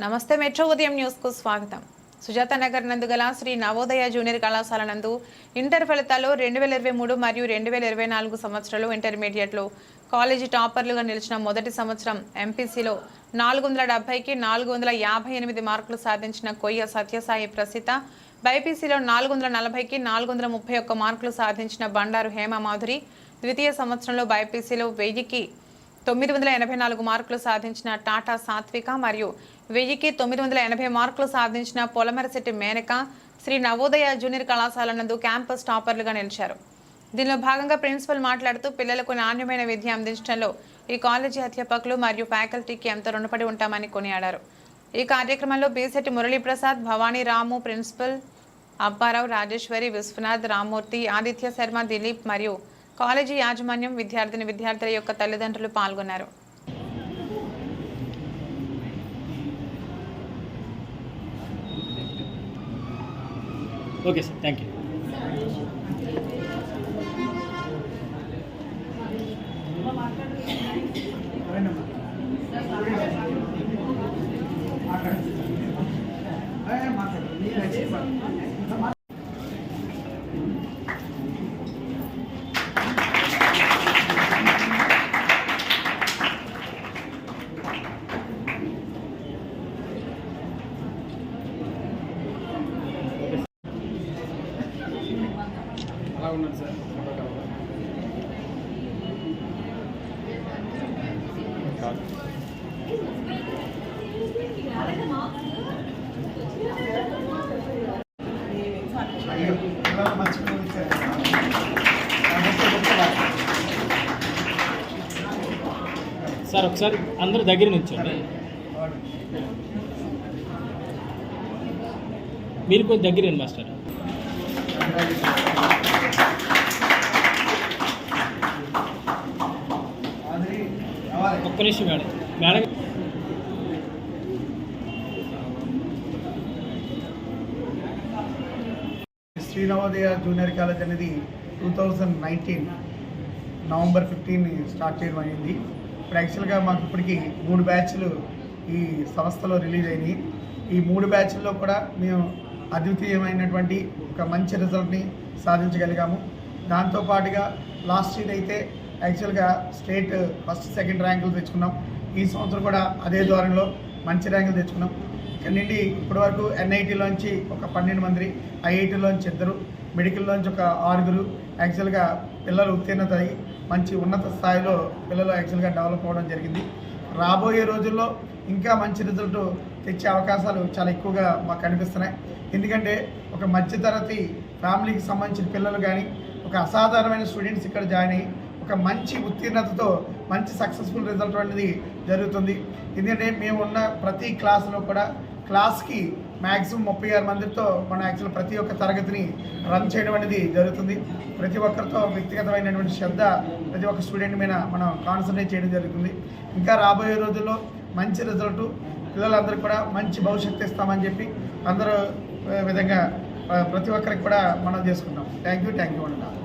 నమస్తే మెట్రో ఉదయం న్యూస్కు స్వాగతం. సుజాత నగర్ నందు గల శ్రీ నవోదయ జూనియర్ కళాశాల నందు ఇంటర్ ఫలితాల్లో రెండు వేల ఇరవై మూడు మరియు రెండు వేల ఇరవై నాలుగు సంవత్సరాలు ఇంటర్మీడియట్లో కాలేజీ టాపర్లుగా నిలిచిన మొదటి సంవత్సరం ఎంపీసీలో నాలుగు వందల డెబ్బైకి నాలుగు వందల యాభై ఎనిమిది మార్కులు సాధించిన కొయ్య సత్యసాయి ప్రసిద్ధ బైపీసీలో నాలుగు వందల నలభైకి నాలుగు వందల ముప్పై ఒక్క మార్కులు సాధించిన బండారు హేమ మాధురి ద్వితీయ సంవత్సరంలో బైపీసీలో వెయ్యికి తొమ్మిది వందల ఎనభై నాలుగు మార్కులు సాధించిన టాటా సాత్విక మరియు వెయ్యికి తొమ్మిది వందల ఎనభై మార్కులు సాధించిన పొలమరశెట్టి మేనక శ్రీ నవోదయ జూనియర్ కళాశాల నందు క్యాంపస్ టాపర్లుగా నిలిచారు. దీనిలో భాగంగా ప్రిన్సిపల్ మాట్లాడుతూ పిల్లలకు నాణ్యమైన విద్య అందించడంలో ఈ కాలేజీ అధ్యాపకులు మరియు ఫ్యాకల్టీకి ఎంతో రుణపడి ఉంటామని కొనియాడారు. ఈ కార్యక్రమంలో బీసెట్టి మురళీప్రసాద్ భవానీ రాము ప్రిన్సిపల్ అప్పారావు రాజేశ్వరి విశ్వనాథ్ రామ్మూర్తి ఆదిత్య శర్మ దిలీప్ మరియు కాలేజీ యాజమాన్యం విద్యార్థిని విద్యార్థుల యొక్క తల్లిదండ్రులు పాల్గొన్నారు. ఓకే సార్ థ్యాంక్ యూ అలా ఉన్నాడు సార్. సార్ ఒకసారి అందరు దగ్గర నుంచండి. మీరు కొంచెం దగ్గరండి మాస్టర్. ఒక్క నిమిషం madam. Madam. Sri Navodaya junior college అనేది two thousand nineteen November fifteen start చేయడం అయింది. ఇప్పుడు యాక్చువల్గా మాకు ఇప్పటికీ మూడు బ్యాచ్లు ఈ సంస్థలో రిలీజ్ అయినాయి. ఈ మూడు బ్యాచ్ల్లో కూడా మేము అద్వితీయమైనటువంటి ఒక మంచి రిజల్ట్ని సాధించగలిగాము. దాంతోపాటుగా లాస్ట్ ఇయర్ అయితే యాక్చువల్గా స్టేట్ ఫస్ట్ సెకండ్ ర్యాంకులు తెచ్చుకున్నాం. ఈ సంవత్సరం కూడా అదే ద్వారంలో మంచి ర్యాంకులు తెచ్చుకున్నాం. ఇక్కడ నుండి ఇప్పటి వరకు ఎన్ఐటీలోంచి ఒక పన్నెండు మంది ఐఐటీలోంచి ఇద్దరు మెడికల్లోంచి ఒక ఆరుగురు. యాక్చువల్గా పిల్లలు ఉత్తీర్ణత అయ్యి మంచి ఉన్నత స్థాయిలో పిల్లలు యాక్చువల్గా డెవలప్ అవ్వడం జరిగింది. రాబోయే రోజుల్లో ఇంకా మంచి రిజల్ట్ తెచ్చే అవకాశాలు చాలా ఎక్కువగా మాకు కనిపిస్తున్నాయి ఎందుకంటే ఒక మధ్యతరగతి ఫ్యామిలీకి సంబంధించిన పిల్లలు కానీ ఒక అసాధారణమైన స్టూడెంట్స్ ఇక్కడ జాయిన్ అయ్యి ఒక మంచి ఉత్తీర్ణతతో మంచి సక్సెస్ఫుల్ రిజల్ట్ అనేది జరుగుతుంది. ఎందుకంటే మేము ఉన్న ప్రతి క్లాస్లో కూడా క్లాస్కి మ్యాక్సిమం ముప్పై ఆరు మందితో మన యాక్చువల్ ప్రతి ఒక్క తరగతిని రన్ చేయడం అనేది జరుగుతుంది. ప్రతి ఒక్కరితో వ్యక్తిగతమైనటువంటి శ్రద్ధ ప్రతి ఒక్క స్టూడెంట్ మీద మనం కాన్సన్ట్రేట్ చేయడం జరుగుతుంది. ఇంకా రాబోయే రోజుల్లో మంచి రిజల్ట్ పిల్లలందరికీ కూడా మంచి భవిష్యత్తు ఇస్తామని చెప్పి అందరూ విధంగా ప్రతి ఒక్కరికి కూడా మనం చేసుకుంటాం థ్యాంక్ యూ థ్యాంక్ యూ అండి